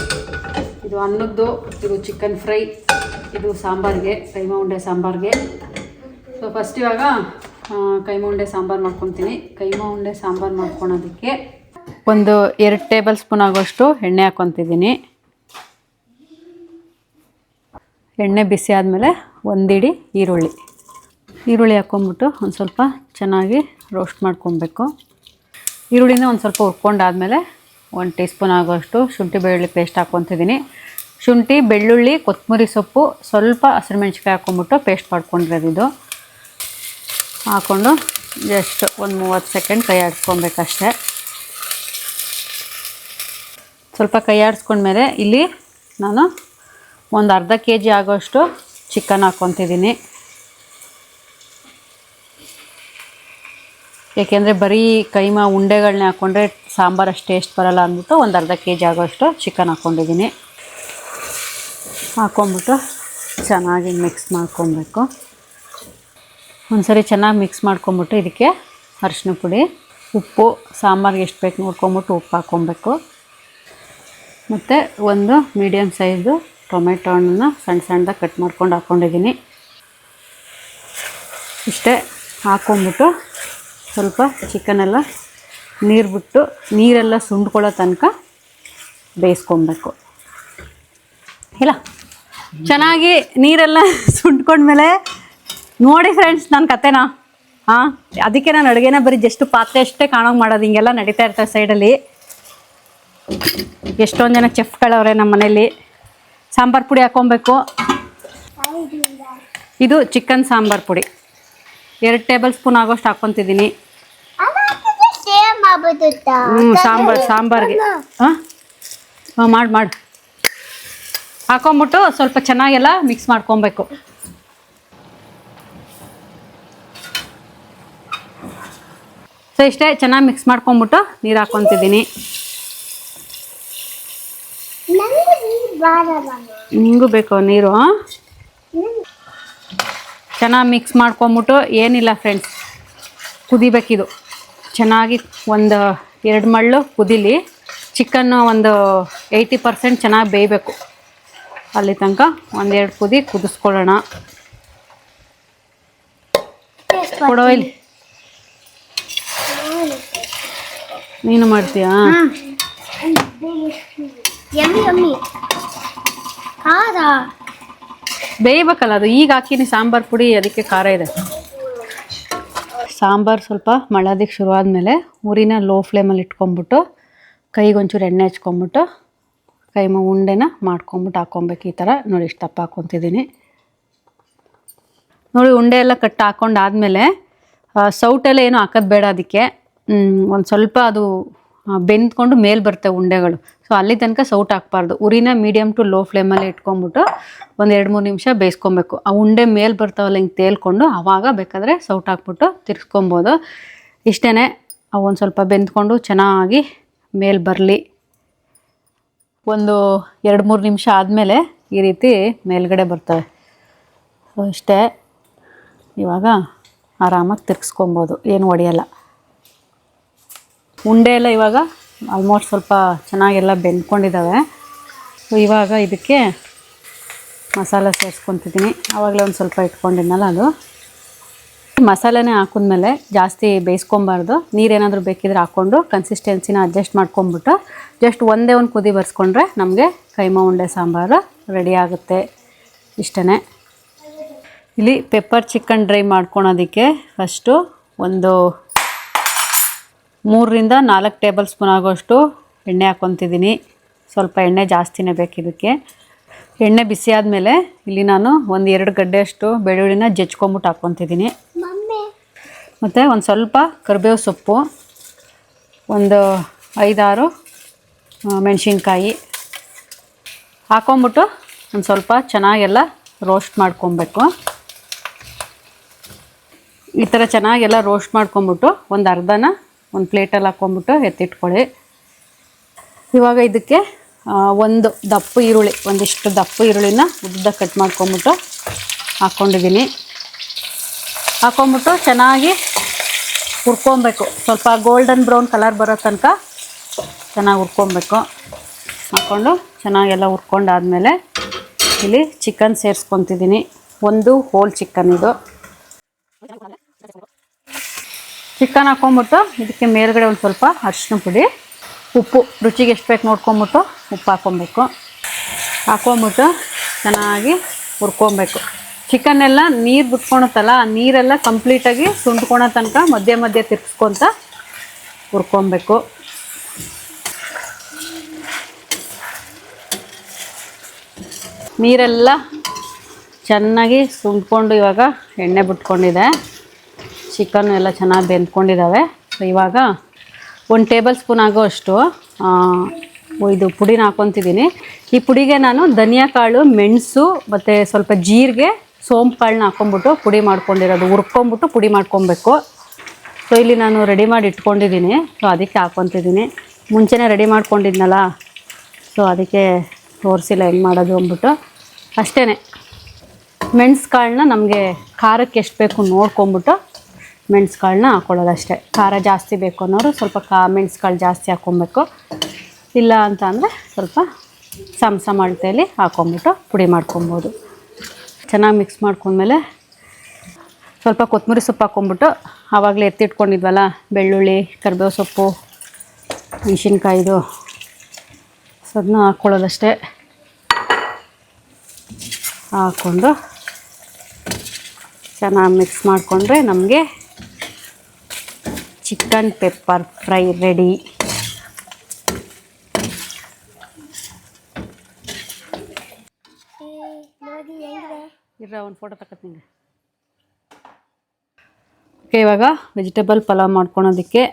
ಇದು ಅನ್ನದ್ದು, ಇದು ಚಿಕನ್ ಫ್ರೈ ಇದು ಸಾಂಬಾರಿಗೆ, ಕೈಮಾ ಉಂಡೆ ಸಾಂಬಾರಿಗೆ. ಸೊ ಫಸ್ಟ್ ಇವಾಗ ಕೈಮಾ ಉಂಡೆ ಸಾಂಬಾರು ಮಾಡ್ಕೊತೀನಿ. ಕೈಮಾ ಉಂಡೆ ಸಾಂಬಾರು ಮಾಡ್ಕೊಳೋದಕ್ಕೆ ಒಂದು ಎರಡು ಟೇಬಲ್ ಸ್ಪೂನ್ ಆಗೋಷ್ಟು ಎಣ್ಣೆ ಹಾಕ್ಕೊತಿದ್ದೀನಿ. ಎಣ್ಣೆ ಬಿಸಿ ಆದಮೇಲೆ ಒಂದಿಡಿ ಈರುಳ್ಳಿ. ಈರುಳ್ಳಿ ಹಾಕ್ಕೊಂಬಿಟ್ಟು ಒಂದು ಸ್ವಲ್ಪ ಚೆನ್ನಾಗಿ ರೋಸ್ಟ್ ಮಾಡ್ಕೊಬೇಕು. ಈರುಳ್ಳಿನ ಒಂದು ಸ್ವಲ್ಪ ಹುರ್ಕೊಂಡಾದಮೇಲೆ ಒಂದು ಟೀ ಸ್ಪೂನ್ ಆಗೋಷ್ಟು ಶುಂಠಿ ಬೆಳ್ಳುಳ್ಳಿ ಪೇಸ್ಟ್ ಹಾಕ್ಕೊತಿದ್ದೀನಿ. ಶುಂಠಿ, ಬೆಳ್ಳುಳ್ಳಿ ಕೊತ್ತಂಬರಿ ಸೊಪ್ಪು ಸ್ವಲ್ಪ ಹಸಿರುಮೆಣ್ಸಿಕಾಯಿ ಹಾಕ್ಕೊಂಬಿಟ್ಟು ಪೇಸ್ಟ್ ಮಾಡ್ಕೊಂಡಿರೋದು ಹಾಕ್ಕೊಂಡು ಜಸ್ಟ್ ಒಂದು ಮೂವತ್ತು ಸೆಕೆಂಡ್ ಕೈ ಆಡಿಸ್ಕೊಬೇಕಷ್ಟೆ. ಸ್ವಲ್ಪ ಕೈ ಆಡಿಸ್ಕೊಂಡ್ಮೇಲೆ ಇಲ್ಲಿ ನಾನು ಒಂದು ಅರ್ಧ ಕೆ ಜಿ ಆಗೋಷ್ಟು ಚಿಕನ್ ಹಾಕ್ಕೊತಿದ್ದೀನಿ. ಏಕೆಂದರೆ ಬರೀ ಕೈಮಾ ಉಂಡೆಗಳನ್ನ ಹಾಕ್ಕೊಂಡ್ರೆ ಸಾಂಬಾರು ಅಷ್ಟು ಟೇಸ್ಟ್ ಬರಲ್ಲ ಅಂದ್ಬಿಟ್ಟು ಒಂದು ಅರ್ಧ ಕೆ ಜಿ ಆಗೋಷ್ಟು ಚಿಕನ್ ಹಾಕ್ಕೊಂಡಿದ್ದೀನಿ. ಹಾಕ್ಕೊಂಬಿಟ್ಟು ಚೆನ್ನಾಗಿ ಮಿಕ್ಸ್ ಮಾಡ್ಕೊಬೇಕು. ಒಂದ್ಸರಿ ಚೆನ್ನಾಗಿ ಮಿಕ್ಸ್ ಮಾಡ್ಕೊಂಬಿಟ್ಟು ಇದಕ್ಕೆ ಅರಿಶಿನ ಪುಡಿ, ಉಪ್ಪು, ಸಾಂಬಾರ್ಗೆ ಎಷ್ಟು ಬೇಕು ನೋಡ್ಕೊಂಬಿಟ್ಟು ಉಪ್ಪು ಹಾಕ್ಕೊಬೇಕು. ಮತ್ತು ಒಂದು ಮೀಡಿಯಮ್ ಸೈಜು ಟೊಮೆಟೊ ಹಣ್ಣನ್ನು ಸಣ್ಣ ಸಣ್ಣದಾಗಿ ಕಟ್ ಮಾಡ್ಕೊಂಡು ಹಾಕ್ಕೊಂಡಿದ್ದೀನಿ. ಇಷ್ಟೇ ಹಾಕ್ಕೊಂಬಿಟ್ಟು ಸ್ವಲ್ಪ ಚಿಕನೆಲ್ಲ ನೀರು ಬಿಟ್ಟು ನೀರೆಲ್ಲ ಸುಂಡ್ಕೊಳ್ಳೋ ತನಕ ಬೇಯಿಸ್ಕೊಬೇಕು. ಇಲ್ಲ? ಚೆನ್ನಾಗಿ ನೀರೆಲ್ಲ ಸುಂಟ್ಕೊಂಡ್ಮೇಲೆ ನೋಡಿ ಫ್ರೆಂಡ್ಸ್ ನನ್ನ ಕತೆನಾ? ಹಾಂ, ಅದಕ್ಕೆ ನಾನು ಅಡುಗೆನ ಬರೀ ಜಸ್ಟ್ ಪಾತ್ರೆ ಅಷ್ಟೇ ಕಾಣೋಂಗೆ ಮಾಡೋದು, ಹಿಂಗೆಲ್ಲ ನಡೀತಾ ಇರ್ತಾರೆ ಸೈಡಲ್ಲಿ ಎಷ್ಟೊಂದು ಜನ ಚೆಫ್ಗಳವ್ರೆ ನಮ್ಮ ಮನೇಲಿ. ಸಾಂಬಾರು ಪುಡಿ ಹಾಕೊಬೇಕು ಇದು ಚಿಕನ್ ಸಾಂಬಾರು ಪುಡಿ. ಎರಡು ಟೇಬಲ್ ಸ್ಪೂನ್ ಆಗೋಷ್ಟು ಹಾಕ್ಕೊತಿದ್ದೀನಿ. ಹ್ಞೂ ಸಾಂಬಾರು, ಸಾಂಬಾರ್ಗೆ. ಹಾಂ? ಹಾಂ, ಮಾಡಿ ಮಾಡಿ. ಹಾಕೊಂಬಿಟ್ಟು ಸ್ವಲ್ಪ ಚೆನ್ನಾಗೆಲ್ಲ ಮಿಕ್ಸ್ ಮಾಡ್ಕೊಬೇಕು. ಸೊ ಇಷ್ಟೇ ಚೆನ್ನಾಗಿ ಮಿಕ್ಸ್ ಮಾಡ್ಕೊಂಬಿಟ್ಟು ನೀರು ಹಾಕ್ಕೊತಿದ್ದೀನಿ ಬಾರಲ್ಲ ನಿಮಗೂ ಬೇಕು ನೀರು ಚೆನ್ನಾಗಿ ಮಿಕ್ಸ್ ಮಾಡ್ಕೊಂಬಿಟ್ಟು ಏನಿಲ್ಲ ಫ್ರೆಂಡ್ಸ್ ಕುದಿಬೇಕಿದು. ಚೆನ್ನಾಗಿ ಒಂದು ಎರಡು ಮಳ್ಳು ಕುದಿಲಿ ಚಿಕನ್ನು ಒಂದು ಏಯ್ಟಿ ಪರ್ಸೆಂಟ್ ಚೆನ್ನಾಗಿ ಬೇಯಬೇಕು. ಅಲ್ಲಿ ತನಕ ಒಂದೆರಡು ಕುದಿ ಕುದಿಸ್ಕೊಳ್ಳೋಣ. ಕೊಡೋ ಇಲ್ಲಿ. ನೀನು ಮಾಡ್ತೀಯಾ? Yummy yummy. ಖಾರ. ಬೇಯಬೇಕಲ್ಲ ಅದು. ಈಗ ಹಾಕಿನಿ ಸಾಂಬಾರು ಪುಡಿ ಅದಕ್ಕೆ ಖಾರ ಇದೆ. ಸಾಂಬಾರು ಸ್ವಲ್ಪ ಮಳೋದಕ್ಕೆ ಶುರು ಆದಮೇಲೆ ಉರಿನ ಲೋ ಫ್ಲೇಮಲ್ಲಿ ಇಟ್ಕೊಂಬಿಟ್ಟು ಕೈಗೆ ಒಂಚೂರು ಎಣ್ಣೆ ಹಚ್ಕೊಂಬಿಟ್ಟು ಕೈಮ ಉಂಡೆನ ಮಾಡ್ಕೊಂಬಿಟ್ಟು ಹಾಕ್ಕೊಬೇಕು. ಈ ಥರ ನೋಡಿ ಇಷ್ಟು ದಪ್ಪ ಹಾಕ್ಕೊತಿದ್ದೀನಿ. ನೋಡಿ ಉಂಡೆ ಎಲ್ಲ ಕಟ್ ಹಾಕ್ಕೊಂಡಾದ್ಮೇಲೆ ಸೌಟೆಲ್ಲ ಏನು ಹಾಕೋದು ಬೇಡ ಅದಕ್ಕೆ. ಒಂದು ಸ್ವಲ್ಪ ಅದು ಬೆಂದ್ಕೊಂಡು ಮೇಲೆ ಬರ್ತವೆ ಉಂಡೆಗಳು. ಸೊ ಅಲ್ಲಿ ತನಕ ಸೌಟ್ ಹಾಕ್ಬಾರ್ದು. ಉರಿನ ಮೀಡಿಯಮ್ ಟು ಲೋ ಫ್ಲೇಮಲ್ಲಿ ಇಟ್ಕೊಂಬಿಟ್ಟು ಒಂದು ಎರಡು ಮೂರು ನಿಮಿಷ ಬೇಯಿಸ್ಕೊಬೇಕು. ಆ ಉಂಡೆ ಮೇಲೆ ಬರ್ತಾವಲ್ಲ ಹಿಂಗೆ ತೇಲ್ಕೊಂಡು ಆವಾಗ ಬೇಕಾದರೆ ಸೌಟ್ ಹಾಕ್ಬಿಟ್ಟು ತಿರ್ಸ್ಕೊಬೋದು. ಇಷ್ಟೇ ಒಂದು ಸ್ವಲ್ಪ ಬೆಂದ್ಕೊಂಡು ಚೆನ್ನಾಗಿ ಮೇಲೆ ಬರಲಿ. ಒಂದು ಎರಡು ಮೂರು ನಿಮಿಷ ಆದಮೇಲೆ ಈ ರೀತಿ ಮೇಲ್ಗಡೆ ಬರ್ತವೆ. ಸೊ ಇಷ್ಟೇ. ಇವಾಗ ಆರಾಮಾಗಿ ತಿರ್ಗಿಸ್ಕೊಬೋದು ಏನು ಒಡೆಯಲ್ಲ. ಉಂಡೆ ಎಲ್ಲ ಇವಾಗ ಆಲ್ಮೋಸ್ಟ್ ಸ್ವಲ್ಪ ಚೆನ್ನಾಗೆಲ್ಲ ಬೆಂದ್ಕೊಂಡಿದ್ದಾವೆ ಇವಾಗ ಇದಕ್ಕೆ ಮಸಾಲೆ ಸೇರಿಸ್ಕೊತಿದ್ದೀನಿ. ಆವಾಗಲೇ ಒಂದು ಸ್ವಲ್ಪ ಇಟ್ಕೊಂಡಿದ್ನಲ್ಲ ಅದು. ಮಸಾಲೆನೇ ಹಾಕಿದ್ಮೇಲೆ ಜಾಸ್ತಿ ಬೇಯಿಸ್ಕೊಬಾರ್ದು. ನೀರೇನಾದರೂ ಬೇಕಿದ್ರೆ ಹಾಕ್ಕೊಂಡು ಕನ್ಸಿಸ್ಟೆನ್ಸಿನ ಅಡ್ಜಸ್ಟ್ ಮಾಡ್ಕೊಂಬಿಟ್ಟು ಜಸ್ಟ್ ಒಂದೇ ಒಂದು ಕುದಿ ಬರ್ಸ್ಕೊಂಡ್ರೆ ನಮಗೆ ಕೈಮಾ ಉಂಡೆ ಸಾಂಬಾರು ರೆಡಿ ಆಗುತ್ತೆ ಇಷ್ಟೇ ಇಲ್ಲಿ ಪೆಪ್ಪರ್ ಚಿಕನ್ ಡ್ರೈ ಮಾಡ್ಕೊಳೋದಕ್ಕೆ ಫಸ್ಟು ಒಂದು ಮೂರರಿಂದ ನಾಲ್ಕು ಟೇಬಲ್ ಸ್ಪೂನ್ ಆಗೋಷ್ಟು ಎಣ್ಣೆ ಹಾಕ್ಕೊತಿದ್ದೀನಿ. ಸ್ವಲ್ಪ ಎಣ್ಣೆ ಜಾಸ್ತಿನೇ ಬೇಕು ಇದಕ್ಕೆ. ಎಣ್ಣೆ ಬಿಸಿ ಆದಮೇಲೆ ಇಲ್ಲಿ ನಾನು ಒಂದು ಎರಡು ಗಡ್ಡೆಯಷ್ಟು ಬೆಳ್ಳುಳ್ಳಿನ ಜಜ್ಕೊಂಬಿಟ್ಟು ಹಾಕ್ಕೊತಿದ್ದೀನಿ. ಮತ್ತು ಒಂದು ಸ್ವಲ್ಪ ಕರಿಬೇವು ಸೊಪ್ಪು ಒಂದು ಐದಾರು ಮೆಣಸಿನ್ಕಾಯಿ ಹಾಕ್ಕೊಂಬಿಟ್ಟು ಒಂದು ಸ್ವಲ್ಪ ಚೆನ್ನಾಗೆಲ್ಲ ರೋಸ್ಟ್ ಮಾಡ್ಕೊಬೇಕು. ಈ ಥರ ಚೆನ್ನಾಗೆಲ್ಲ ರೋಸ್ಟ್ ಮಾಡ್ಕೊಂಬಿಟ್ಟು ಒಂದು ಅರ್ಧನ ಒಂದು ಪ್ಲೇಟಲ್ಲಿ ಹಾಕ್ಕೊಂಬಿಟ್ಟು ಎತ್ತಿಟ್ಕೊಳ್ಳಿ. ಇವಾಗ ಇದಕ್ಕೆ ಒಂದು ದಪ್ಪ ಈರುಳ್ಳಿ, ಒಂದಿಷ್ಟು ದಪ್ಪ ಈರುಳ್ಳಿನ ಉದ್ದ ಕಟ್ ಮಾಡ್ಕೊಂಬಿಟ್ಟು ಹಾಕ್ಕೊಂಡಿದ್ದೀನಿ ಹಾಕ್ಕೊಂಬಿಟ್ಟು ಚೆನ್ನಾಗಿ ಹುರ್ಕೊಬೇಕು. ಸ್ವಲ್ಪ ಗೋಲ್ಡನ್ ಬ್ರೌನ್ ಕಲರ್ ಬರೋ ತನಕ ಚೆನ್ನಾಗಿ ಹುರ್ಕೊಬೇಕು ಹಾಕ್ಕೊಂಡು ಚೆನ್ನಾಗೆಲ್ಲ ಹುರ್ಕೊಂಡಾದಮೇಲೆ ಇಲ್ಲಿ ಚಿಕನ್ ಸೇರಿಸ್ಕೊತಿದ್ದೀನಿ. ಒಂದು ಹೋಲ್ ಚಿಕನ್ ಇದು. ಚಿಕನ್ ಹಾಕೊಂಬಿಟ್ಟು ಇದಕ್ಕೆ ಮೇಲ್ಗಡೆ ಒಂದು ಸ್ವಲ್ಪ ಅರಿಶಿನ ಪುಡಿ, ಉಪ್ಪು. ರುಚಿಗೆ ಎಷ್ಟು ಬೇಕು ನೋಡ್ಕೊಂಬಿಟ್ಟು ಉಪ್ಪು ಹಾಕ್ಕೊಬೇಕು ಹಾಕೊಂಬಿಟ್ಟು ಚೆನ್ನಾಗಿ ಹುರ್ಕೊಬೇಕು. ಚಿಕನ್ನೆಲ್ಲ ನೀರು ಬಿಟ್ಕೊಳತ್ತಲ್ಲ ಆ ನೀರೆಲ್ಲ ಕಂಪ್ಲೀಟಾಗಿ ಸುಂಡ್ಕೊಳೋ ತನಕ ಮಧ್ಯೆ ಮಧ್ಯೆ ತಿರ್ಗಿಸ್ಕೊತ ಹುರ್ಕೊಬೇಕು. ನೀರೆಲ್ಲ ಚೆನ್ನಾಗಿ ಸುಂಡ್ಕೊಂಡು ಇವಾಗ ಎಣ್ಣೆ ಬಿಟ್ಕೊಂಡಿದೆ. ಚಿಕನ್ ಎಲ್ಲ ಚೆನ್ನಾಗಿ ಬೆಂದ್ಕೊಂಡಿದ್ದಾವೆ ಸೊ ಇವಾಗ ಒಂದು ಟೇಬಲ್ ಸ್ಪೂನ್ ಆಗೋ ಅಷ್ಟು ಇದು ಪುಡಿನ ಹಾಕ್ಕೊತಿದ್ದೀನಿ ಈ ಪುಡಿಗೆ ನಾನು ಧನಿಯಾ ಕಾಳು, ಮೆಣಸು, ಮತ್ತು ಸ್ವಲ್ಪ ಜೀರಿಗೆ, ಸೋಂಪು ಕಾಳನ್ನ ಹಾಕ್ಕೊಂಬಿಟ್ಟು ಪುಡಿ ಮಾಡ್ಕೊಂಡಿರೋದು. ಹುರ್ಕೊಂಬಿಟ್ಟು ಪುಡಿ ಮಾಡ್ಕೊಬೇಕು. ಸೊ ಇಲ್ಲಿ ನಾನು ರೆಡಿ ಮಾಡಿ ಇಟ್ಕೊಂಡಿದ್ದೀನಿ ಸೊ ಅದಕ್ಕೆ ಹಾಕ್ಕೊತಿದ್ದೀನಿ ಮುಂಚೆನೇ ರೆಡಿ ಮಾಡ್ಕೊಂಡಿದ್ನಲ್ಲ ಸೊ ಅದಕ್ಕೆ ತೋರಿಸಿಲ್ಲ ಹೆಂಗೆ ಮಾಡೋದು ಅಂದ್ಬಿಟ್ಟು. ಅಷ್ಟೇ ಮೆಣಸು ಕಾಳನ್ನ ನಮಗೆ ಖಾರಕ್ಕೆ ಎಷ್ಟು ಬೇಕು ನೋಡ್ಕೊಂಬಿಟ್ಟು ಮೆಣಸು ಹಾಕ್ಕೊಳ್ಳೋದಷ್ಟೇ ಖಾರ ಜಾಸ್ತಿ ಬೇಕು ಅನ್ನೋರು ಸ್ವಲ್ಪ ಕಾ ಮೆಣಸುಗಳು ಜಾಸ್ತಿ ಹಾಕ್ಕೊಬೇಕು. ಇಲ್ಲ ಅಂತ ಅಂದರೆ ಸ್ವಲ್ಪ ಸಮಸ ಸಮ ಅಳತೆಯಲ್ಲಿ ಹಾಕ್ಕೊಂಬಿಟ್ಟು ಪುಡಿ ಮಾಡ್ಕೊಬೋದು. ಚೆನ್ನಾಗಿ ಮಿಕ್ಸ್ ಮಾಡ್ಕೊಂಡ್ಮೇಲೆ ಸ್ವಲ್ಪ ಕೊತ್ತಂಬರಿ ಸೊಪ್ಪು ಹಾಕ್ಕೊಂಬಿಟ್ಟು ಆವಾಗಲೇ ಎತ್ತಿಟ್ಕೊಂಡಿದ್ವಲ್ಲ, ಬೆಳ್ಳುಳ್ಳಿ, ಕರಿಬೇವು ಸೊಪ್ಪು, ಮೆಣಸಿನ್ಕಾಯಿದು ಸೊ ಅದನ್ನ ಹಾಕ್ಕೊಳ್ಳೋದಷ್ಟೇ. ಹಾಕ್ಕೊಂಡು ಚೆನ್ನಾಗಿ ಮಿಕ್ಸ್ ಮಾಡಿಕೊಂಡ್ರೆ ನಮಗೆ ಚಿಕನ್ ಪೆಪ್ಪರ್ ಫ್ರೈ ರೆಡಿ. ಒಂದು ಫೋಟೋ ಓಕೆ ಇವಾಗ ವೆಜಿಟೇಬಲ್ ಪಲಾವ್ ಮಾಡ್ಕೊಳೋದಕ್ಕೆ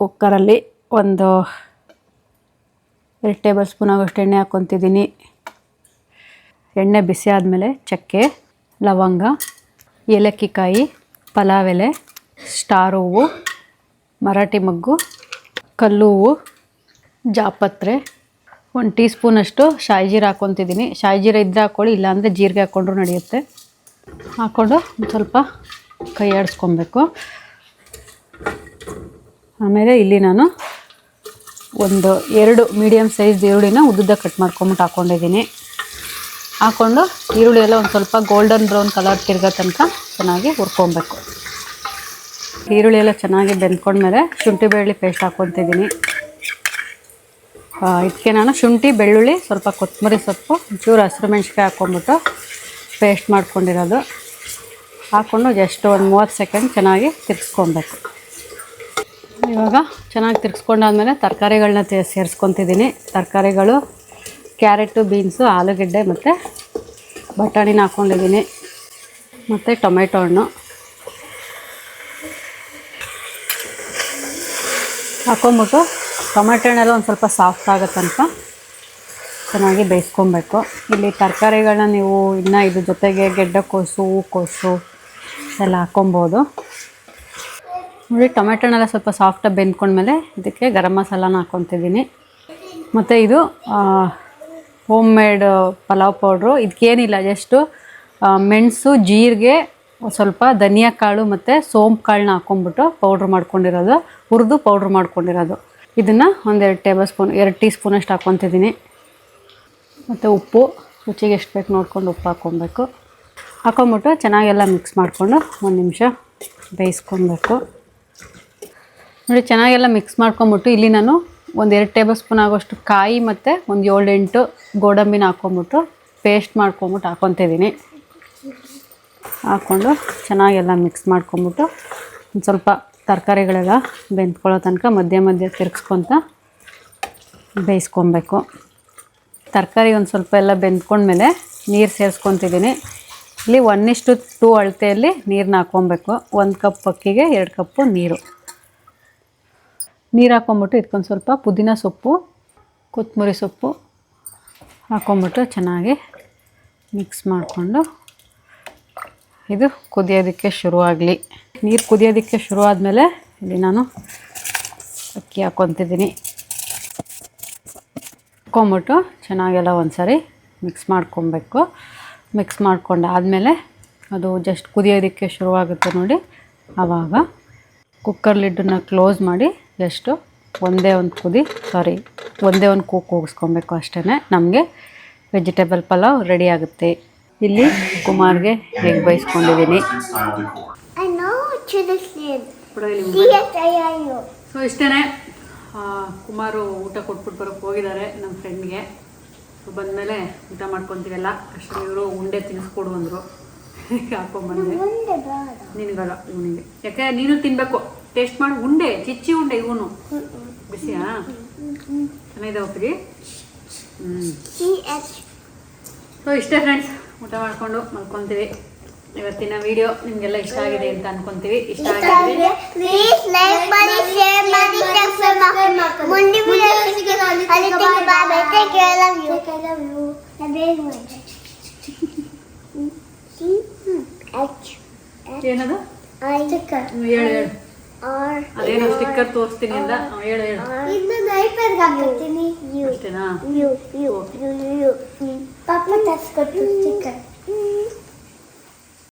ಕುಕ್ಕರಲ್ಲಿ ಒಂದು ಎರಡು ಟೇಬಲ್ ಸ್ಪೂನ್ ಆಗೋಷ್ಟು ಎಣ್ಣೆ ಹಾಕ್ಕೊತಿದ್ದೀನಿ. ಎಣ್ಣೆ ಬಿಸಿ ಆದಮೇಲೆ ಚಕ್ಕೆ, ಲವಂಗ ಏಲಕ್ಕಿಕಾಯಿ ಪಲಾವ್ ಎಲೆ, ಸ್ಟಾರ್ ಹೂವು. ಮರಾಠಿ ಮಗ್ಗು, ಕಲ್ಲು ಹೂವು, ಜಾಪತ್ರೆ. ಒಂದು ಟೀ ಸ್ಪೂನಷ್ಟು ಶಾಯಿ ಜೀರ ಹಾಕ್ಕೊತಿದ್ದೀನಿ ಶಾಯಿ ಜೀರ ಇದ್ದರೆ ಹಾಕ್ಕೊಳ್ಳಿ ಇಲ್ಲಾಂದರೆ ಜೀರಿಗೆ ಹಾಕ್ಕೊಂಡ್ರು ನಡೆಯುತ್ತೆ. ಹಾಕ್ಕೊಂಡು ಸ್ವಲ್ಪ ಕೈ ಆಡಿಸ್ಕೊಬೇಕು. ಆಮೇಲೆ ಇಲ್ಲಿ ನಾನು ಒಂದು ಎರಡು ಮೀಡಿಯಮ್ ಸೈಜ್ ಈರುಳ್ಳಿನ ಉದ್ದ ಕಟ್ ಮಾಡ್ಕೊಂಬಿಟ್ಟು ಹಾಕ್ಕೊಂಡಿದ್ದೀನಿ ಹಾಕ್ಕೊಂಡು ಈರುಳ್ಳಿ ಎಲ್ಲ ಒಂದು ಸ್ವಲ್ಪ ಗೋಲ್ಡನ್ ಬ್ರೌನ್ ಕಲರ್ ತಿರ್ಗೋ ತನಕ ಚೆನ್ನಾಗಿ ಹುರ್ಕೊಬೇಕು. ಈರುಳ್ಳಿ ಎಲ್ಲ ಚೆನ್ನಾಗಿ ಬೆಂದ್ಕೊಂಡ್ಮೇಲೆ ಶುಂಠಿ ಬೆಳ್ಳುಳ್ಳಿ ಪೇಸ್ಟ್ ಹಾಕ್ಕೊತಿದ್ದೀನಿ. ಇದಕ್ಕೆ ನಾನು ಶುಂಠಿ, ಬೆಳ್ಳುಳ್ಳಿ, ಸ್ವಲ್ಪ ಕೊತ್ತಂಬರಿ ಸೊಪ್ಪು ಚೂರು ಹಸಿರು ಮೆಣಸಿಕಾಯಿ ಹಾಕ್ಕೊಂಬಿಟ್ಟು ಪೇಸ್ಟ್ ಮಾಡ್ಕೊಂಡಿರೋದು. ಹಾಕ್ಕೊಂಡು ಜಸ್ಟ್ ಒಂದು ಮೂವತ್ತು ಸೆಕೆಂಡ್ ಚೆನ್ನಾಗಿ ತಿರ್ಗಿಸ್ಕೊಬೇಕು. ಇವಾಗ ಚೆನ್ನಾಗಿ ತಿರ್ಗಿಸ್ಕೊಂಡಾದ್ಮೇಲೆ ತರಕಾರಿಗಳನ್ನ ಸೇರಿಸ್ಕೊತಿದ್ದೀನಿ. ತರಕಾರಿಗಳು, ಕ್ಯಾರೆಟು, ಬೀನ್ಸು, ಆಲೂಗೆಡ್ಡೆ ಮತ್ತು ಬಟಾಣಿನ ಹಾಕ್ಕೊಂಡಿದ್ದೀನಿ. ಮತ್ತು ಟೊಮೆಟೊ ಹಣ್ಣು. ಹಾಕ್ಕೊಂಬಿಟ್ಟು ಟೊಮೆಟೊ ಹಣ್ಣೆಲ್ಲ ಒಂದು ಸ್ವಲ್ಪ ಸಾಫ್ಟ್ ಆಗೋ ಚೆನ್ನಾಗಿ ಬೇಯಿಸ್ಕೊಬೇಕು. ಇಲ್ಲಿ ತರಕಾರಿಗಳನ್ನ ನೀವು ಇನ್ನು ಇದ್ರ ಜೊತೆಗೆ ಗೆಡ್ಡೆಕೋಸು ಹೂಕೋಸು ಎಲ್ಲ ಹಾಕ್ಕೊಬೋದು ನೋಡಿ, ಟೊಮೆಟೊ ಹಣ್ಣೆಲ್ಲ ಸ್ವಲ್ಪ ಸಾಫ್ಟಾಗಿ ಬೆಂದ್ಕೊಂಡ್ಮೇಲೆ ಇದಕ್ಕೆ ಗರಂ ಮಸಾಲಾನ ಹಾಕ್ಕೊತಿದ್ದೀನಿ ಮತ್ತು ಇದು ಹೋಮ್ ಮೇಡ್ ಪಲಾವ್ ಪೌಡ್ರು ಇದಕ್ಕೇನಿಲ್ಲ ಜಸ್ಟು ಮೆಣಸು, ಜೀರಿಗೆ ಸ್ವಲ್ಪ ಧನಿಯಾ ಕಾಳು ಮತ್ತು ಸೋಂಪು ಕಾಳನ್ನ ಹಾಕ್ಕೊಂಬಿಟ್ಟು ಪೌಡ್ರ್ ಮಾಡ್ಕೊಂಡಿರೋದು, ಹುರಿದು ಪೌಡ್ರ್ ಮಾಡ್ಕೊಂಡಿರೋದು. ಇದನ್ನು ಒಂದೆರಡು ಟೇಬಲ್ ಸ್ಪೂನ್ ಎರಡು ಟೀ ಸ್ಪೂನಷ್ಟು ಹಾಕ್ಕೊತಿದ್ದೀನಿ ಮತ್ತು ಉಪ್ಪು, ರುಚಿಗೆ ಎಷ್ಟು ಬೇಕು ನೋಡ್ಕೊಂಡು ಉಪ್ಪು ಹಾಕ್ಕೊಬೇಕು ಹಾಕ್ಕೊಂಬಿಟ್ಟು ಚೆನ್ನಾಗೆಲ್ಲ ಮಿಕ್ಸ್ ಮಾಡಿಕೊಂಡು ಒಂದು ನಿಮಿಷ ಬೇಯಿಸ್ಕೊಬೇಕು ನೋಡಿ, ಚೆನ್ನಾಗೆಲ್ಲ ಮಿಕ್ಸ್ ಮಾಡ್ಕೊಂಬಿಟ್ಟು ಇಲ್ಲಿ ನಾನು ಒಂದು ಎರಡು ಟೇಬಲ್ ಸ್ಪೂನ್ ಆಗೋಷ್ಟು ಕಾಯಿ ಮತ್ತು ಒಂದು ಏಳೆಂಟು ಗೋಡಂಬಿನ ಹಾಕ್ಕೊಂಬಿಟ್ಟು ಪೇಸ್ಟ್ ಮಾಡ್ಕೊಂಬಿಟ್ಟು ಹಾಕ್ಕೊತಿದ್ದೀನಿ ಹಾಕ್ಕೊಂಡು ಚೆನ್ನಾಗೆಲ್ಲ ಮಿಕ್ಸ್ ಮಾಡ್ಕೊಂಬಿಟ್ಟು ಒಂದು ಸ್ವಲ್ಪ ತರಕಾರಿಗಳೆಲ್ಲ ಬೆಂದ್ಕೊಳ್ಳೋ ತನಕ ಮಧ್ಯ ಮಧ್ಯ ತಿರ್ಗಿಸ್ಕೊತ ಬೇಯಿಸ್ಕೊಬೇಕು. ತರಕಾರಿ ಒಂದು ಸ್ವಲ್ಪ ಎಲ್ಲ ಬೆಂದ್ಕೊಂಡ್ಮೇಲೆ ನೀರು ಸೇರಿಸ್ಕೊತಿದ್ದೀನಿ. ಇಲ್ಲಿ ಒನ್ ಇಷ್ಟು ಟೂ ಅಳತೆಯಲ್ಲಿ ನೀರನ್ನ ಹಾಕ್ಕೊಬೇಕು. ಒಂದು ಕಪ್ ಅಕ್ಕಿಗೆ ಎರಡು ಕಪ್ಪು ನೀರು. ನೀರು ಹಾಕ್ಕೊಂಬಿಟ್ಟು ಇದಕ್ಕೊಂದು ಸ್ವಲ್ಪ ಪುದೀನ ಸೊಪ್ಪು ಕೊತ್ತಂಬರಿ ಸೊಪ್ಪು ಹಾಕ್ಕೊಂಬಿಟ್ಟು ಚೆನ್ನಾಗಿ ಮಿಕ್ಸ್ ಮಾಡಿಕೊಂಡು ಇದು ಕುದಿಯೋದಕ್ಕೆ ಶುರುವಾಗಲಿ ನೀರು ಕುದಿಯೋದಕ್ಕೆ ಶುರು ಆದಮೇಲೆ ಇಲ್ಲಿ ನಾನು ಅಕ್ಕಿ ಹಾಕ್ಕೊತಿದ್ದೀನಿ ಹಾಕ್ಕೊಂಬಿಟ್ಟು ಚೆನ್ನಾಗೆಲ್ಲ ಒಂದು ಸಾರಿ ಮಿಕ್ಸ್ ಮಾಡ್ಕೊಬೇಕು. ಮಿಕ್ಸ್ ಮಾಡ್ಕೊಂಡಾದಮೇಲೆ ಅದು ಜಸ್ಟ್ ಕುದಿಯೋದಕ್ಕೆ ಶುರುವಾಗುತ್ತೆ ನೋಡಿ. ಆವಾಗ ಕುಕ್ಕರ್ ಲಿಡ್ಡನ್ನು ಕ್ಲೋಸ್ ಮಾಡಿ ಜಸ್ಟು ಒಂದೇ ಒಂದು ಕುದಿ ಸಾರಿ ಒಂದೇ ಒಂದು ಕೂಕ್ ಕೂಗಿಸ್ಕೊಬೇಕು ಅಷ್ಟೇ ನಮಗೆ ವೆಜಿಟೇಬಲ್ ಪಲಾವ್ ರೆಡಿ ಆಗುತ್ತೆ. ಇಲ್ಲಿ ಕುಮಾರ್ಗೆ ಹೇಗೆ ಬಯಸ್ಕೊಂಡಿದ್ದೀನಿ ಸೊ ಇಷ್ಟೇ ಕುಮಾರು ಊಟ ಕೊಟ್ಬಿಟ್ಟು ಬರೋಕ್ಕೆ ಹೋಗಿದ್ದಾರೆ ನಮ್ಮ ಫ್ರೆಂಡ್ಗೆ ಸೊ ಬಂದಮೇಲೆ ಊಟ ಮಾಡ್ಕೊತೀವಲ್ಲ ಅಷ್ಟೇ ಇವರು ಉಂಡೆ ತಿನ್ನಿಸ್ಕೊಡು ಅಂದರು. ಹಾಕೊಂಬಂದೆ. ನಿನಗಲ್ಲ ಇವನಿಗೆ. ಯಾಕೆ ನೀನು ತಿನ್ನಬೇಕು ಟೇಸ್ಟ್ ಮಾಡಿ. ಉಂಡೆ ಚಿಚ್ಚಿ ಉಂಡೆ ಇವನು. ಬಿಸಿಯಾ? ಚೆನ್ನಾಗಿದೆ ಒಪ್ಪಿಗೆ ಹ್ಞೂ ಸೊ ಇಷ್ಟೇ ಫ್ರೆಂಡ್ಸ್ ಊಟ ಮಾಡ್ಕೊಂಡು ಮಲ್ಕೊಂತೀವಿ. ಇವತ್ತಿನ ವಿಡಿಯೋ ನಿಮ್ಗೆಲ್ಲ ಇಷ್ಟ ಆಗಿದೆ ಅಂತ ಅನ್ಕೊಂತೀವಿ. ಇಷ್ಟ ಏನದು? ಆಯ್ತು ಹೇಳ. ಅದೇನೋ ಸ್ಟಿಕ್ಕರ್ ತೋರಿಸ್ತೀನಿ ಅಂತ ಹೇಳು ಹೇಳು. ಇದನ್ನ ನೈಪರ್ ಹಾಕ್ತೀನಿ ಯು ಅಷ್ಟೇನಾ? ಯು ಯು ಯು ಯು ಪಾಪ ತರ್ಸ್ಕೊಟ್ಟು ಸ್ಟಿಕ್ಕರ್